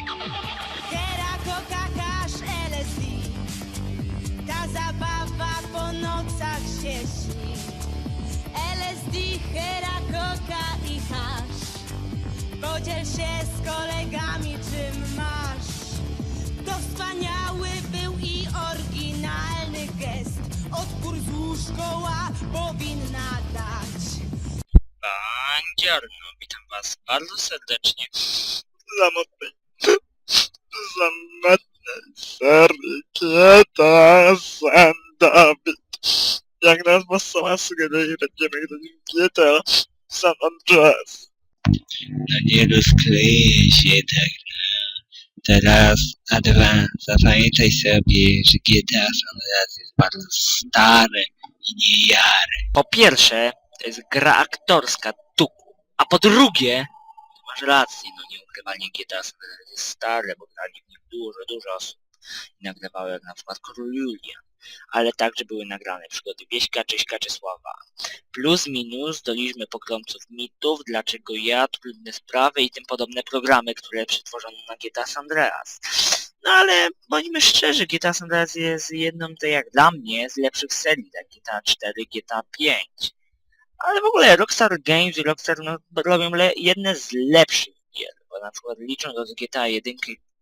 Hera, koka, kasz, LSD Ta zabawa po nocach się LSD, hera, koka i hasz. Podziel się z kolegami czym masz. To wspaniały był i oryginalny gest. Odpór z szkoła powinna dać. Buongiorno, witam was bardzo serdecznie. W samotnej serii GTA San David. Jak nazwa sama sugeruje, będziemy grać w GTA San Andreas. No nie rozkleje się tak. Teraz Advance, zapamiętaj sobie, że GTA San Andreas jest bardzo stare i niejare. Po pierwsze, to jest gra aktorska, tuku. A po drugie, masz rację, no nieukrywanie GTA San jest stare, bo grali w nim dużo, dużo osób. I nagrywały jak na przykład Król Julian. Ale także były nagrane przygody Wieśka, Czyśka czy Sława. Plus minus doliczmy pogromców mitów, dlaczego ja, trudne sprawy i tym podobne programy, które przetworzono na GTA San Andreas. No ale bądźmy szczerzy, GTA San Andreas jest jedną, to jak dla mnie, z lepszych serii, tak GTA 4, GTA 5. Ale w ogóle Rockstar Games i Rockstar no, robią jedne z lepszych gier, bo na przykład licząc od GTA 1,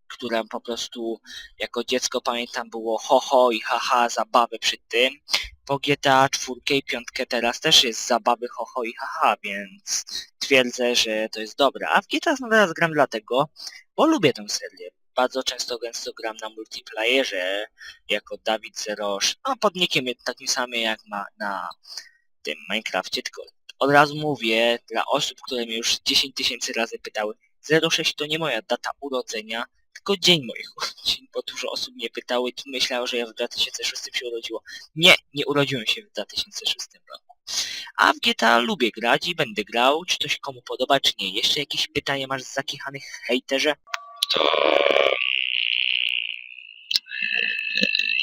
która po prostu jako dziecko pamiętam było ho ho i haha zabawy przy tym, po GTA 4 i 5 teraz też jest zabawy ho ho i haha, więc twierdzę, że to jest dobre. A w GTA San Andreas gram dlatego, bo lubię tę serię. Bardzo często gęsto gram na multiplayerze, jako Dawid Zerosz, no pod nickiem takim samym jak ma na tym Minecrafcie, tylko od razu mówię dla osób, które mnie już 10 tysięcy razy pytały, 06 to nie moja data urodzenia, tylko dzień moich urodzin, bo dużo osób mnie pytały i myślało, że ja w 2006 się urodziło. Nie, nie urodziłem się w 2006 roku. A w GTA lubię grać i będę grał, czy się komu podoba, czy nie. Jeszcze jakieś pytania masz z zakichanych hejterze? To...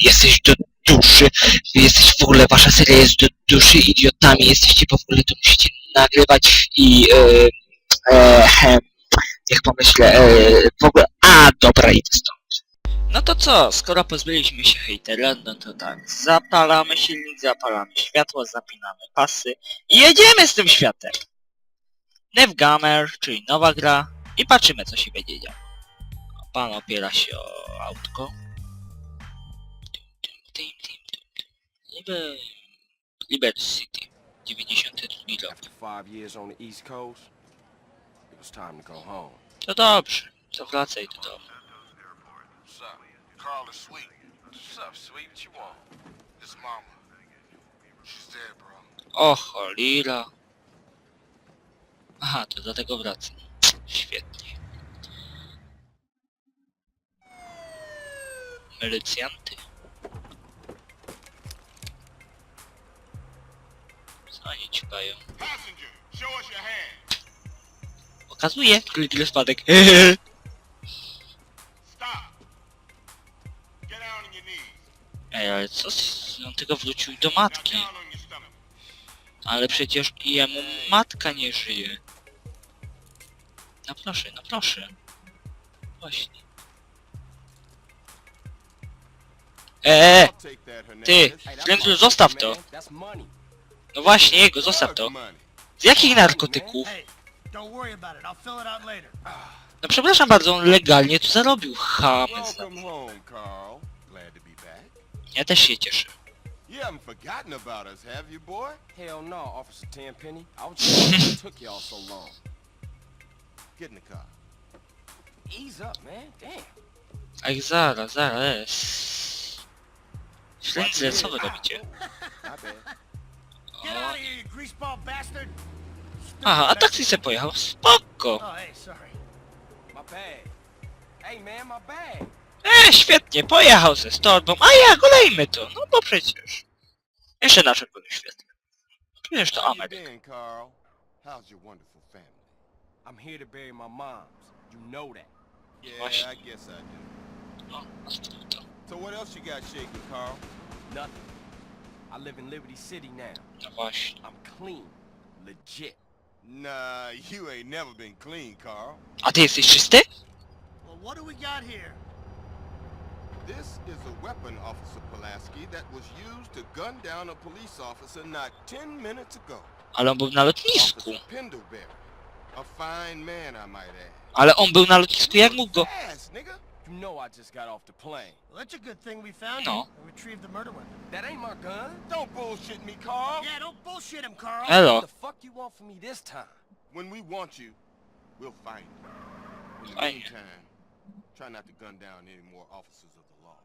Jesteś do duszy, jesteś w ogóle, wasza seria jest do duszy, idiotami jesteście, bo w ogóle to musicie nagrywać i e, e, niech pomyślę, e, w ogóle, a dobra, idę stąd. No to co, skoro pozbyliśmy się hejtera, no to tak, zapalamy silnik, zapalamy światło, zapinamy pasy i jedziemy z tym światem. Nevgamer, czyli nowa gra i patrzymy co się będzie działo. Pan opiera się o autko. Tim, tim, tim. Liber... Liberty City, 92 rok. After five years on the East Coast, it was time to go home. To dobrze, to wracaj do domu. What's up? Carl is sweet. What's up, sweet? What you want? This mama. She's dead, bro. O cholera. Aha, to do tego wracam. Świetnie. Milicjanty. Co oni hand. Pokazuje! Kliknę spadek. Ej, ale co? z- On tylko wrócił do matki. Ale przecież jemu matka nie żyje. No proszę, no proszę. Właśnie. Eee, ty, money, zostaw to. No właśnie, jego, zostaw to. Z jakich narkotyków? No przepraszam bardzo, on legalnie tu zarobił. Chamy. Ja też się cieszę. You haven't forgotten about us, have you, boy? Hell no, Officer Tenpenny. I was just what took y'all so long. Get in the car. Ease up, man. Damn. Ach, zaraz, zaraz. Śledzę, co wy robicie? Aha, a taksi se pojechał. Spoko. Oh. E, świetnie, pojechał ze torbą, a ja golejmy to, no bo przecież. Jeszcze na czerwonym świetle. Przecież to Ameryka. been, Carl? How's your wonderful family? I'm here to bury my moms. You know that. Yeah, Właśnie. I guess I do. No, odstaw to. So what else you got shaking, Carl? Nothing. I live in Liberty City now. No. I'm clean. Legit. Nah, you ain't never been clean, Carl. A ty jesteś czysty? Well, what do we got here? This is a weapon, Officer Pulaski, that was used to gun down a police officer not 10 minutes ago. Ale on był na lotnisku. Officer Pendlebury. A fine man, I might add. Ale on był na lotnisku, jak mógł go... Fast, nigga. You know I just got off the plane. Well, that's a good thing we found No. you oh. and retrieved the murder weapon. That ain't my gun. Don't bullshit me, Carl. Yeah, don't bullshit him, Carl. Elo. What the fuck you want from me this time? When we want you, we'll find you. In the meantime, try not to gun down any more officers of the law.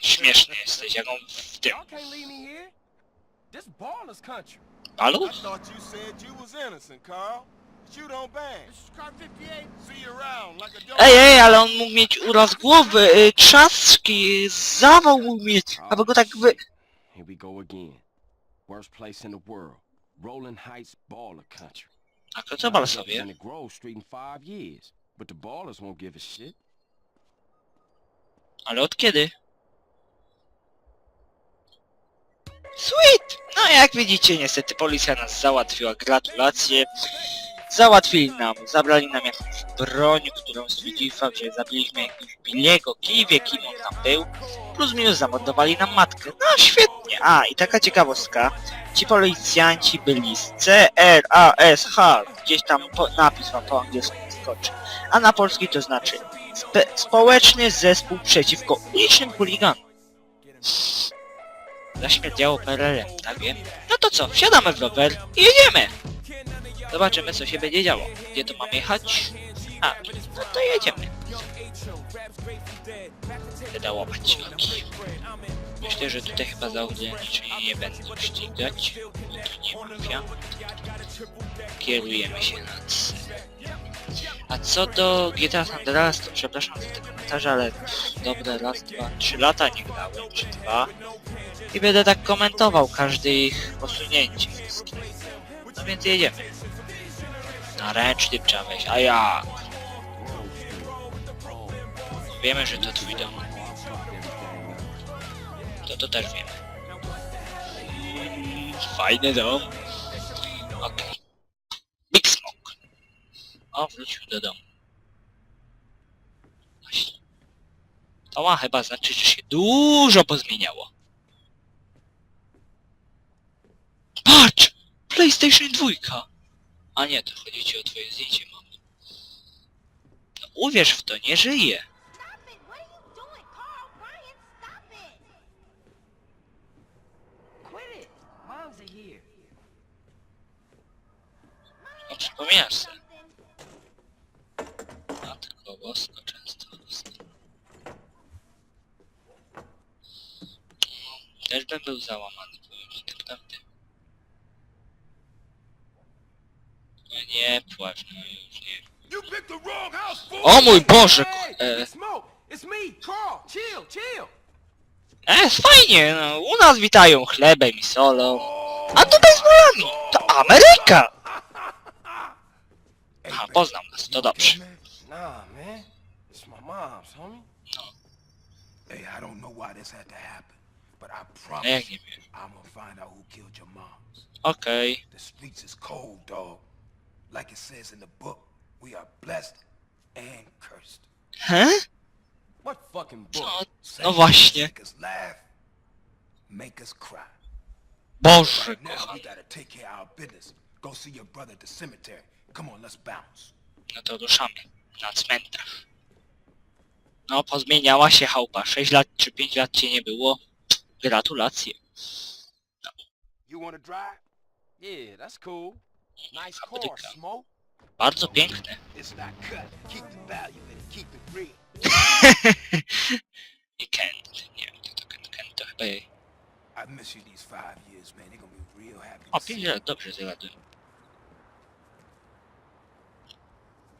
Śmieszny jesteś, jak w tym... Y'all can't leave me here. This baller's country. I Paluch? thought you said you was innocent, Carl. But you don't bang. This is car 58. See you around like a dog. Ej, ej, ale on mógł mieć uraz głowy, y, trzaski, zawał mógł mieć, aby go tak wy... Here we go again. Worst place in the world. Rolling Heights baller country. A to zobacz I've sobie. represented Grove Street in five years, but the ballers won't give a shit. Ale od kiedy? Sweet! No jak widzicie, niestety policja nas załatwiła. Gratulacje. Załatwili nam, zabrali nam jakąś broń, którą stwierdzili fakt, że zabiliśmy jakiegoś Billiego, kim wie kim on tam był. Plus minus zamordowali nam matkę. No świetnie. A, i taka ciekawostka. Ci policjanci byli z C-R-A-S-H. Gdzieś tam po, napis wam po angielsku skoczy. A na polski to znaczy Spe społeczny zespół przeciwko ulicznym chuliganom. Zaśmierdziało PRL, tak wiem. No to co, wsiadamy w rower i jedziemy! Zobaczymy co się będzie działo. Gdzie to mamy jechać? A, no to jedziemy. Będę łapać nogi. Myślę, że tutaj chyba za ograniczenie nie będą ścigać. Tu nie mafia. Kierujemy się na C. A co do GTA San Andreas, to przepraszam za te komentarze, ale dobre raz, dwa, trzy lata nie grałem, czy dwa. I będę tak komentował każde ich posunięcie. No więc jedziemy. Na ręczny trzeba wejść, a jak? Wiemy, że to twój dom. To to też wiemy. Fajny dom. Okej. Big Smoke. O, wrócił do domu. To ma chyba znaczyć, że się dużo pozmieniało. Patrz! PlayStation 2! A nie, to chodzi ci o twoje zdjęcie, mam. No uwierz w to, nie żyje. Stop it! What are you doing, Carl? Brian, stop it! Quit it. Moms are here. No przypominasz se. Something. Matko bosko często dostaję. Też bym był załamany, powiem ci naprawdę. No nie płacz, no już nie. You picked the wrong house, fool! O mój Boże! Hey, E, it's me, Carl. Chill, chill. e, fajnie, no, u nas witają chlebem i solą. A tutaj z bolami! To Ameryka! Aha, poznał nas, to dobrze. Nah, man. It's my mom's, homie. Hey, I don't know why this had to happen, but I A promise jak nie wiem. I'm gonna find out who killed your moms. Okej. The streets is cold, dog. Like it says in the book, we are blessed and cursed. He? What fucking book? Co? Say No właśnie. Make us laugh, make us cry. Boże Right now, we gotta take care of our business. Go see your brother at the cemetery. Come on, let's bounce. No to ruszamy. Na cmentarz. No, pozmieniała się chałupa. 6 lat czy 5 lat cię nie było. Gratulacje. You want to drive? Yeah, that's cool. Nice. Smoke. Bardzo piękne. It's not cut. Keep the value in it. Keep it real. I Kent. Nie wiem, to, Kent, Kent to chyba jej. I miss you these five years, man. They're gonna be real happy. O, to see 5 you. lat, dobrze zagaduję.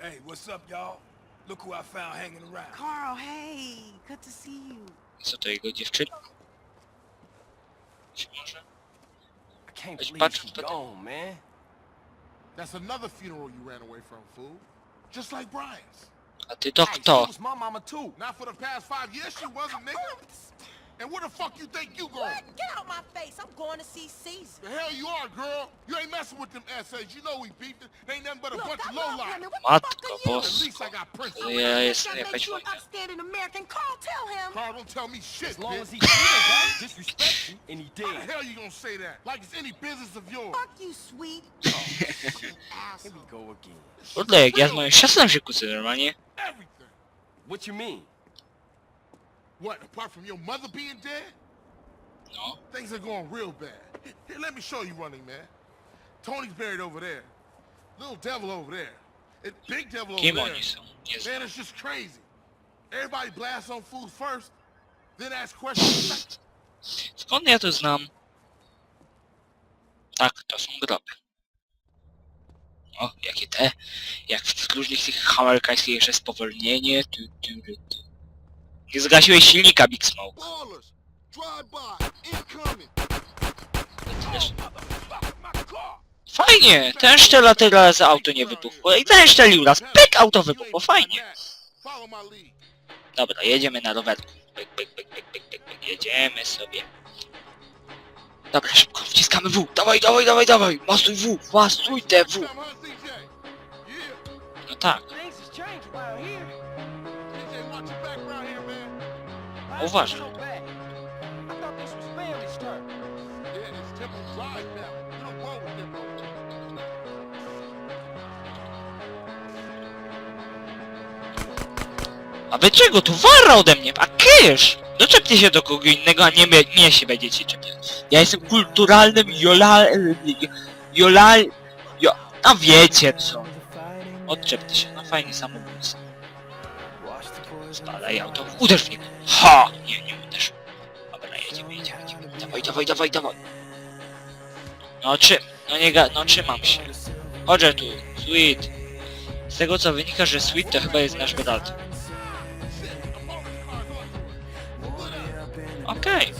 Hey, what's up, y'all? Look who I found hanging around. Carl, hey, good to see you. Co to jego dziewczyna? Być może? I can't Let's believe patch she's the- gone, man. That's another funeral you ran away from, fool. Just like Brian's. A ty to Hey, kto? she was my mama too. Not for the past five years she wasn't, nigga. And where the fuck you think you going? What? Get out my face. I'm going to see Caesar. The hell you are, girl. You ain't messing with them essays. You know we beefed it. They ain't nothing but a Look, bunch I of love lowlife. women. What the fuck are you? At least I got principles. To ja jestem That jakaś makes you an wojna. upstanding American. Carl, tell him. Carl, don't tell me shit, As long bitch. as he did right, disrespect you, and he How the did. hell you gonna say that? Like it's any business of yours. Fuck you, sweet. Here Asshole. we go again. Kurde, jak ja z moją siostrą się kłócę normalnie. Everything. What you mean? What, apart from your mother being dead? No. Things are going real bad. Here, let me show you running, man. Tony's buried over there. Little devil over there. And big devil over Kim there. oni są? Nie znam. Man, it's just crazy. Everybody blasts on fools first, then ask questions second. Skąd ja to znam? Tak, to są groby. O, jakie te, jak w różnych tych amerykańskich jeszcze spowolnienie. Tu, tu, tu, tu. Nie zgasiłeś silnika, Big Smoke. Fajnie, ten szczela teraz auto nie wybuchło i ten szczelił raz, pyk, auto wybuchło, fajnie. Dobra, jedziemy na rowerku. Pyk, pyk, pyk, pyk, pyk, pyk, pyk. Jedziemy sobie. Dobra, szybko, wciskamy W. Dawaj, dawaj, dawaj, dawaj. Masuj W, masuj te W. No tak, more. a wy czego tu wara ode mnie? A kysz! Doczepcie się do kogo innego, a nie mnie, mnie się będziecie czepiać. Ja jestem kulturalnym jolal... Jolal... Jo... A wiecie co. Odczepcie się, no fajnie samobójstwo. Spadaj auto, uderz w niego. Ha! Nie, nie uderz. Dobra, jedziemy, jedziemy, jedziemy. Dawaj, dawaj, dawaj, dawaj. No czym? No nie ga... no trzymam się. Chodź tu, Sweet. Z tego co wynika, że Sweet to chyba jest nasz brat. Okej.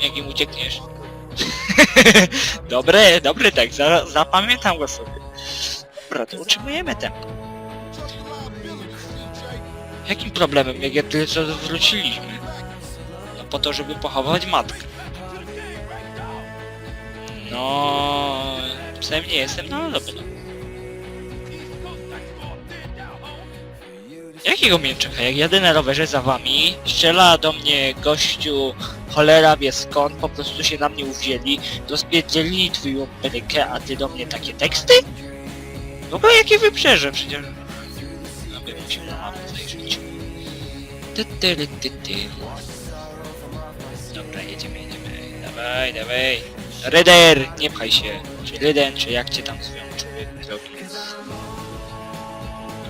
Jak im uciekniesz? dobre, dobry tak, za, zapamiętam go sobie. Dobra, to utrzymujemy tempo. Jakim problemem, jak ja tyle co wróciliśmy? No po to, żeby pochować matkę. No... Psem nie jestem, no ale. Jakiego mięczecha? Jak jadę na rowerze za wami, strzela do mnie gościu, cholera wie skąd, po prostu się na mnie uwzięli, rozpierdzielili twoją perykę, a ty do mnie takie teksty? W ogóle jakie wybrzeże przecież... No Dobra, jedziemy, jedziemy. Dawaj, dawaj. Ryder, nie pchaj się. Czy Ryden, czy jak cię tam zwią człowiek.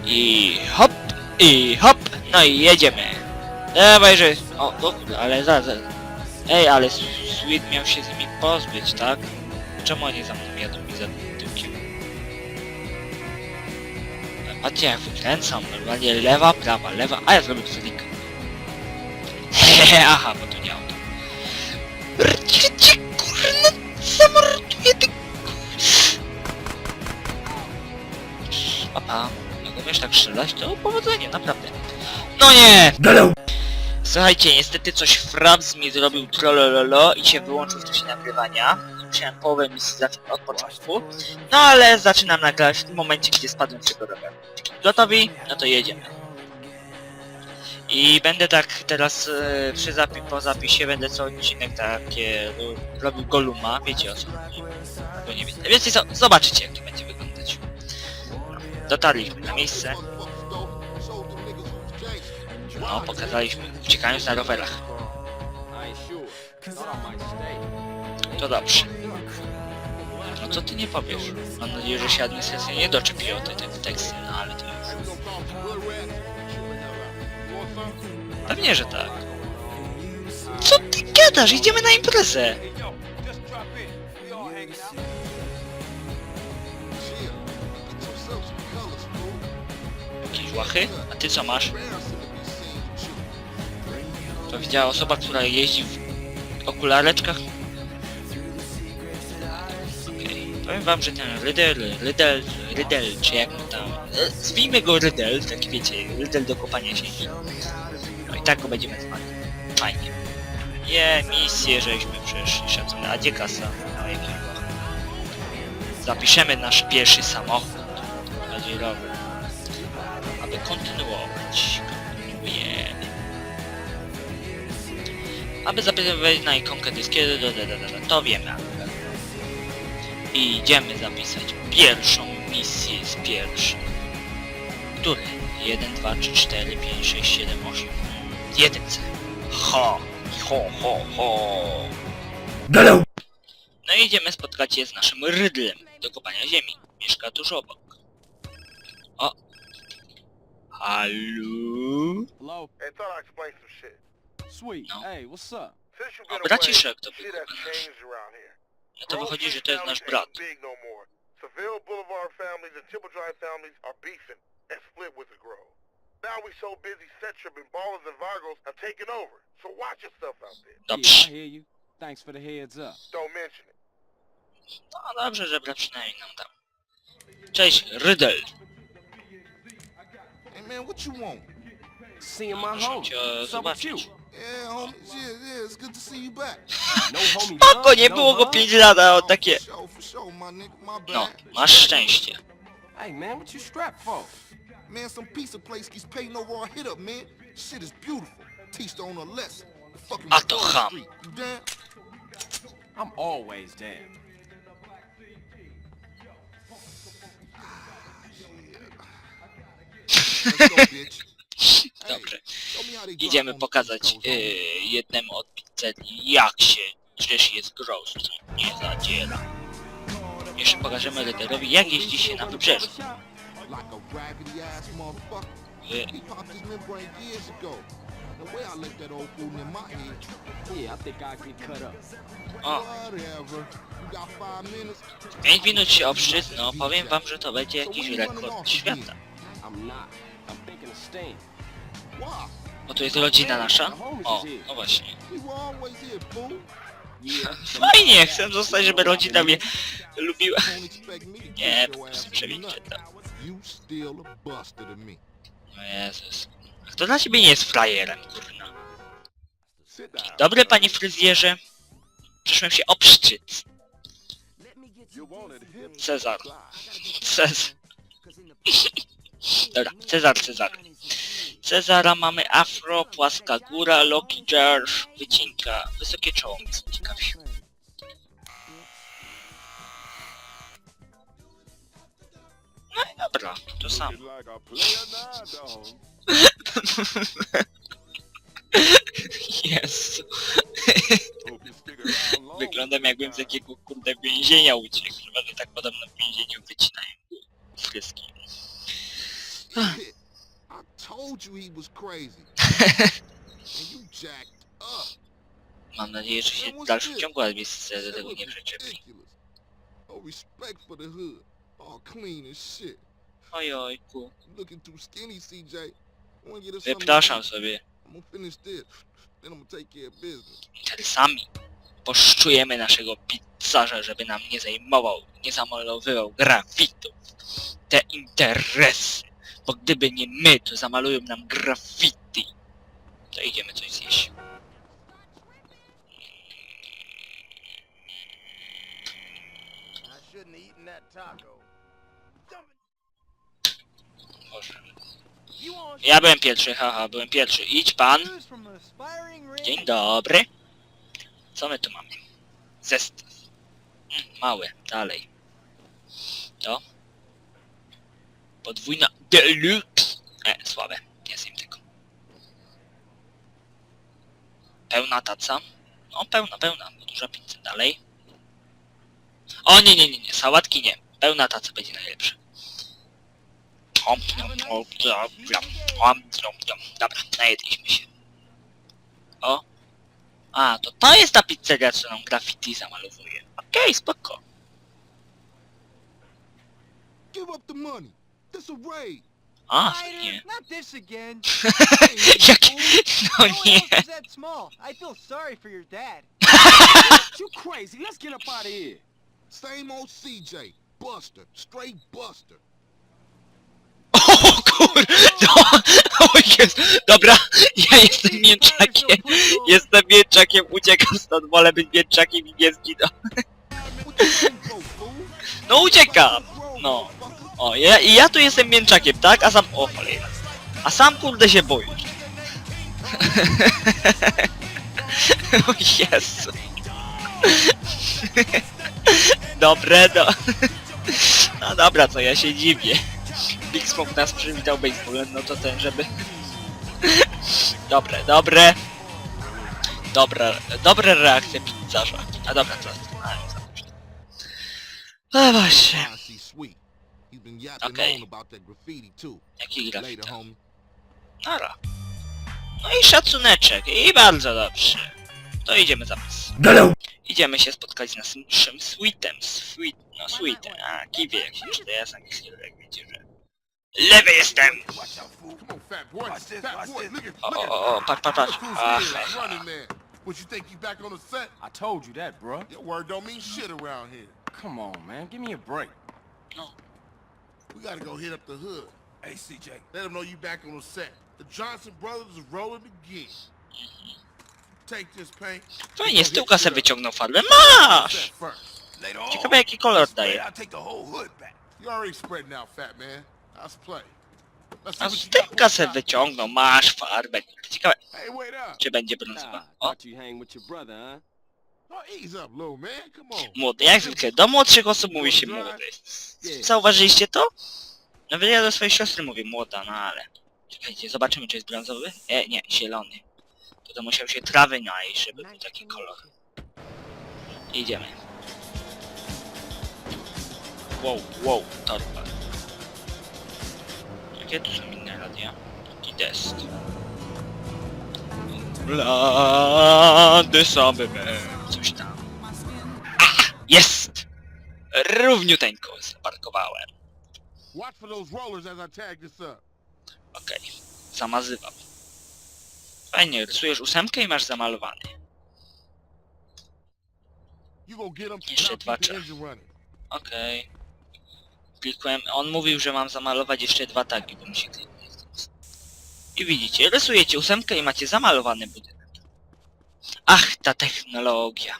I hop, i hop, no i jedziemy. Dawaj, że... O, o ale za, za. Ej, ale Sweet miał się z nimi pozbyć, tak? Czemu oni za mną jadą i za tyłkiem? Patrzcie jak wykręcam, normalnie lewa, prawa, lewa, a ja zrobię flik. Hehehe, aha, bo to nie auto. Rcicie, kurna, zamorduję ty... Papa, jak umiesz tak strzelać, to powodzenie, naprawdę. No nie! Słuchajcie, niestety coś Fraps mi zrobił trollololo i się wyłączył w czasie nagrywania. Musiałem połowę misji zacząć od początku. No ale zaczynam nagrać w tym momencie, kiedy spadłem z tego roweru. Gotowi? No to jedziemy. I będę tak teraz e, przy zapi po zapisie będę co odcinek takie ro- robił Goluma, wiecie o co chodzi. Bo nie wiecie. Wiecie co, zobaczycie jak to będzie wyglądać. Dotarliśmy na miejsce. No, pokazaliśmy, uciekając na rowerach. To dobrze. No co ty nie powiesz? Mam nadzieję, że się administracja nie doczepi o te, te teksty, no ale to już... Pewnie, że tak. Co ty gadasz? Idziemy na imprezę! Jakieś łachy? A ty co masz? To widziała osoba, która jeździ w okulareczkach? Powiem wam, że ten Rydel, Rydel, Rydel, czy jak mu tam... e, Zwijmy go Rydel, tak wiecie, Rydel do kopania sieci. Tak go będziemy zwali. Fajnie. Je, misję żeśmy przeszli, szacunek. A gdzie kasa? Zapiszemy nasz pierwszy samochód. Rower. Aby kontynuować. Kontynuujemy. Aby zapisać na ikonkę dyskiego, do, do, to wiemy. I idziemy zapisać pierwszą misję z pierwszym. Który? 1, 2, 3, 4, 5, 6, 7, 8. Jeden cel. Ho, ho, ho, ho. No i idziemy spotkać się z naszym rydlem do kopania ziemi. Mieszka tuż obok. O. Halo? Hello? Hey, thought I'd explain some shit. Sweet. No. Hey, what's up? Since you've O, been braciszek to away, był shit has chyba nasz. changed around here. No to wychodzi, że to jest nasz brat. Big no more. Seville Boulevard families and Temple Drive families are beefing and split with the Grove. Now we so busy, Setchup and Ballers and Vargos have taken over. So watch yourself out there. Yeah, I hear you. Thanks for the heads up. Don't mention it. No dobrze, że brat przynajmniej nam dał. Cześć, Rydel. Hey man, what you want? Seeing my Muszę homie. cię What's up with you? zobaczyć. Yeah, homies, yeah, yeah, it's good to see you back. No homie. Spoko, nie no było go hug? 5 lat, a on Oh, takie... For sure, for sure, my nigga, my bad. No, masz szczęście. Hey man, what you strapped for? Man, some of place keeps paying no raw hit up, man. Shit is beautiful. Teach the owner a lesson. Fucking A to ham. Street, You down? I'm always down. Let's go, bitch. Hey, Dobrze. show me how they drop Idziemy on the pokazać East Coast, yy, jednemu od jak się drzesz jest gross, co nie zadziera. Jeszcze pokażemy Ryderowi, jak jeździ się na wybrzeżu. Like a raggedy ass motherfucker. He popped his membrane years ago. The way I let that old fool in my head. Yeah, I think I'll get cut up. o, Whatever. You got five minutes? 5 minut się obszczyt, no powiem wam, że to będzie jakiś rekord świata. I'm not. I'm thinking of staying. Why? Bo to jest rodzina nasza? O, no właśnie. We were always here, fool. Yeah. Fajnie, chcę zostać, żeby rodzina mnie lubiła. Don't expect me to Nie, po your prostu przewidzicie nothing. You still a buster to me. No Jezus. Kto dla ciebie nie jest frajerem, kurna? Sit down. Dobry panie fryzjerze. Przyszłem się obszczyc. Cezar. Cezar. Dobra, Cezar, Cezar. Cezara mamy afro, płaska góra, Loki Jarz, wycinka, wysokie czoło ciekawi. No i dobra, to samo. Jezu. Wyglądam jakbym z jakiego kurde więzienia uciekł, chyba że tak podobno w więzieniu wycinają. Shit. I told you he was crazy. and you jacked up. Mam nadzieję, że się w dalszym ciągu administracja do tego nie przyczepi. No respect for the hood. All clean as shit. Ojojku. Looking too skinny, CJ. Wanna get us something to Wypraszam eat? sobie. I'm gonna finish this. Then I'm gonna take care of business. interesami. Poszczujemy naszego pizzarza, żeby nam nie zajmował, nie zamalowywał grafitów. Te interesy. Bo gdyby nie my, to zamalują nam graffiti. To idziemy coś zjeść. I shouldn't have eaten that taco. Ja byłem pierwszy, haha, byłem pierwszy. Idź pan. Dzień dobry. Co my tu mamy? Zestaw. Mm, Mały, dalej. To. Podwójna deluxe. E, słabe. Nie zjem tego. Pełna taca. No, pełna, pełna. Duża pizza. Dalej. O, nie, nie, nie, nie. Sałatki nie. Pełna taca będzie najlepsza. Najedliśmy się. O. A, to to jest ta pizzeria, co nam graffiti zamalowuje. Okej, spoko. Give up the money. This a raid. A, Ryder, nie. not this again. Jakie... No No one nie. else is that small. I feel sorry for your dad. You crazy? Let's get up out of here. Same old CJ. Buster. Straight Buster. Kur... No, O jest! Dobra, ja jestem mięczakiem. Jestem mięczakiem, uciekam stąd, wolę być mięczakiem i nie zginął. No uciekam! No. O, ja, i ja tu jestem mięczakiem, tak? A sam... O cholera. A sam kurde się boisz. o Jezu. Dobre, no. No dobra, co ja się dziwię. Big Smoke nas przywitał baseballem, no to ten, żeby... dobre, dobre. Dobra, dobre reakcje pizzarza. A dobra, to... Za późno. No właśnie. Yapping Okay. Jaki homie. Nara. No i szacuneczek, i bardzo dobrze. To idziemy zapas. Idziemy się spotkać z naszym Sweetem. Sweet, no Sweetem, a kiwie jak się czyta, ja sam jak wiecie, że... Lewy jestem! Watch oh, out, oh, fool. Come on, fat boy. Watch this, fat watch boy, this. look at, O, o, patrz, patrz, patrz. Ach, here, running man. What you think you back on the set? I told you that, bruh. Your word don't mean shit around here. Come on, man. Give me a break. No. We gotta go hit up the hood. Hey, CJ. Let them know you back on the set. The Johnson brothers are rolling again. Take this paint. Fajnie, z tyłka se wyciągnął farbę. Masz! Set first. Ciekawe jaki kolor Hey, daje. I'll take the whole hood back. You already spreading out, fat man. Let's play. Let's see A z tyłka se wyciągnął, masz farbę. Ciekawe, Hey, wait up. czy będzie brązowa. O, man. Come on. młody, jak zwykle, do młodszych osób mówi się młody. Zauważyliście to? Nawet ja do swojej siostry mówię młoda, no ale... Czekajcie, zobaczymy czy jest brązowy. E, nie, zielony. To to musiał się trawy najeść, żeby był taki kolor. Idziemy. Wow, wow, torba. Są inne radia? Taki test. Blady sobie coś tam. Ach, jest! Równiuteńko zaparkowałem. Watch for those rollers as I tag this up. Okej, zamazywam. Fajnie, rysujesz ósemkę i masz zamalowany. You go get them. Jeszcze dwa the czas. engine running. Okej. Klikłem, on mówił, że mam zamalować jeszcze dwa tagi, bo mi się kliknie. I widzicie, rysujecie ósemkę i macie zamalowany budynek. Ach, ta technologia.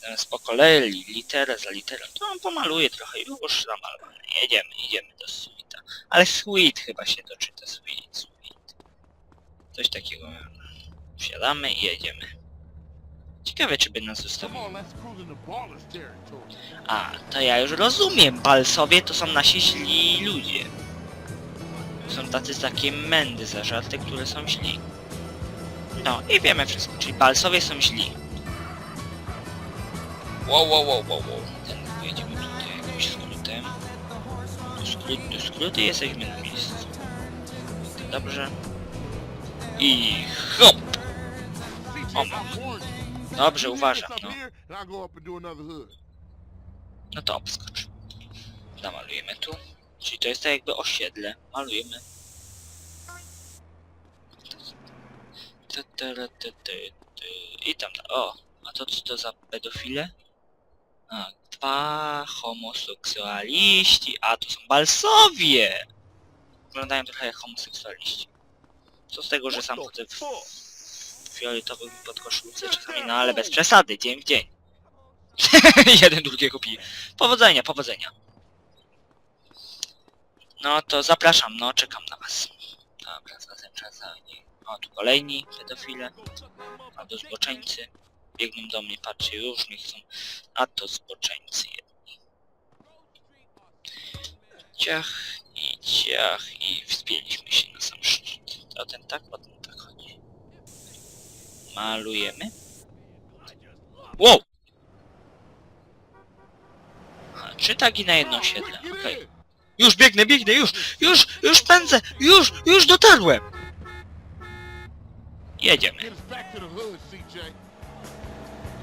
Teraz po kolei, literę za literą, to on pomaluje trochę, już zamalowane. Jedziemy, idziemy do suita. Ale sweet chyba się doczyta, sweet, sweet. Coś takiego. Wsiadamy i jedziemy. Ciekawe, czy by nas territory. A, to ja już rozumiem. Balsowie to są nasi źli ludzie. Są tacy takie mędy zażarte, które są źli. No i wiemy wszystko, czyli balsowie są źli. Wow, wow, wow, wow, wow. Ten pojedziemy tutaj jakimś skrótem. Tu skrót, tu skrót i jesteśmy na miejscu. Dobrze. I hop! CJ, Dobrze, uważam, no. No to obskocz. Zamalujemy tu. Czyli to jest tak jakby osiedle. Malujemy. I tam, o, a to co to za pedofile? A, dwa homoseksualiści, a to są balsowie! Wyglądają trochę jak homoseksualiści. Co z tego, że sam chodzę w fioletowych podkoszulce czasami, no ale bez przesady, dzień w dzień. Jeden drugiego pije. Powodzenia, powodzenia. No to zapraszam, no czekam na was. Dobra, zatem czas za nie. O, tu kolejni pedofile. A to zboczeńcy. Biegną do mnie, patrzcie, już mnie chcą. A to zboczeńcy jedni. Ciach i ciach i wspięliśmy się na sam szczyt. O ten tak, chodzi. Malujemy. Wow! Aha, trzy tagi na jedno siedle, in. Już biegnę, biegnę, już, już, już pędzę, już, już dotarłem. Jedziemy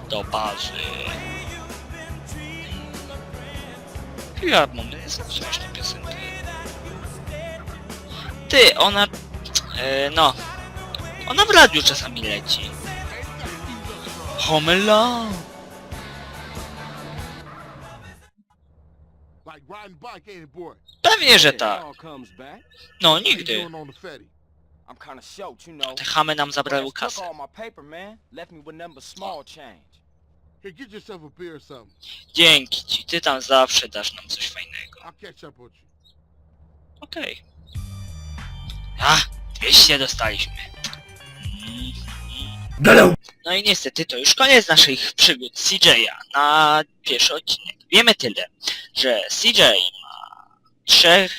do bazy. Moment, słyszałeś tę piosenkę. Ty, ona... E, no... Ona w radiu czasami leci. Home Alone. Pewnie, że tak. No, nigdy. Te chamy nam zabrały kasę. Dzięki ci, ty tam zawsze dasz nam coś fajnego. Okej. A, 200 dostaliśmy. No i niestety to już koniec naszych przygód CJ'a na pierwszy odcinek. Wiemy tyle, że CJ ma trzech,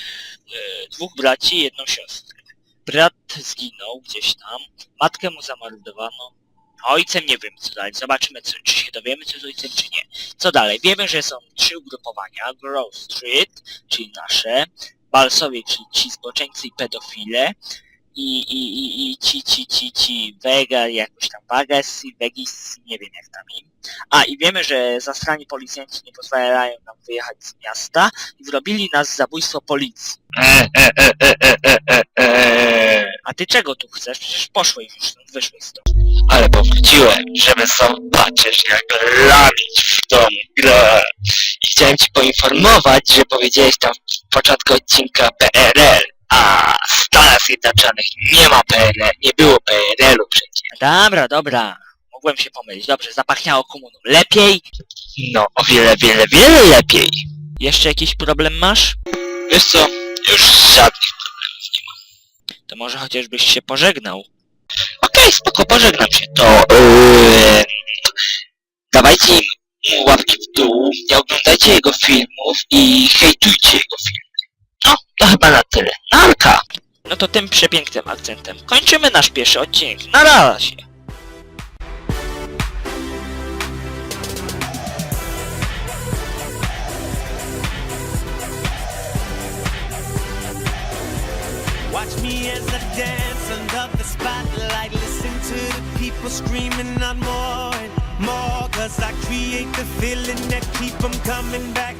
e, dwóch braci i jedną siostrę. Brat zginął gdzieś tam, matkę mu zamordowano, a ojcem nie wiem co dalej. Zobaczymy co, czy się dowiemy co z ojcem czy nie. Co dalej? Wiemy, że są trzy ugrupowania. Grove Street, czyli nasze, Balsowie, czyli ci zboczeńcy i pedofile i, i, i, i ci, ci, ci, ci Vega, jakoś tam Vegas, Vegis, nie wiem jak tam im. A i wiemy, że zastrani policjanci nie pozwalają nam wyjechać z miasta i zrobili nas zabójstwo policji. A ty czego tu chcesz? Przecież poszłeś już stąd, wyszłeś stąd. Ale powróciłem, żeby zobaczyć jak lamić w tą grę. I chciałem ci poinformować, że powiedziałeś tam w początku odcinka PRL, a w Stanach Zjednoczonych nie ma PRL, nie było PRL-u przecież. Dobra, dobra. Mogłem się pomylić. Dobrze, zapachniało komuną. Lepiej? No, o wiele, wiele, wiele lepiej. Jeszcze jakiś problem masz? Wiesz co, już żadnych problemów nie mam. To może chociażbyś się pożegnał? Okej, spoko, pożegnam się. To yy, dawajcie mu łapki w dół, nie oglądajcie jego filmów i hejtujcie jego filmy. No, to chyba na tyle. Narka! No to tym przepięknym akcentem kończymy nasz pierwszy odcinek. Na razie! Watch me as I dance under the spotlight. Listen to the people screaming out more and more. Cause I create the feeling that keep them coming back.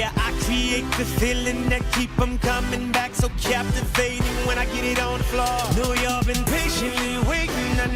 Yeah, I create the feeling that keep them coming back so captivating when I get it on the floor. Know y'all been patiently waiting, I know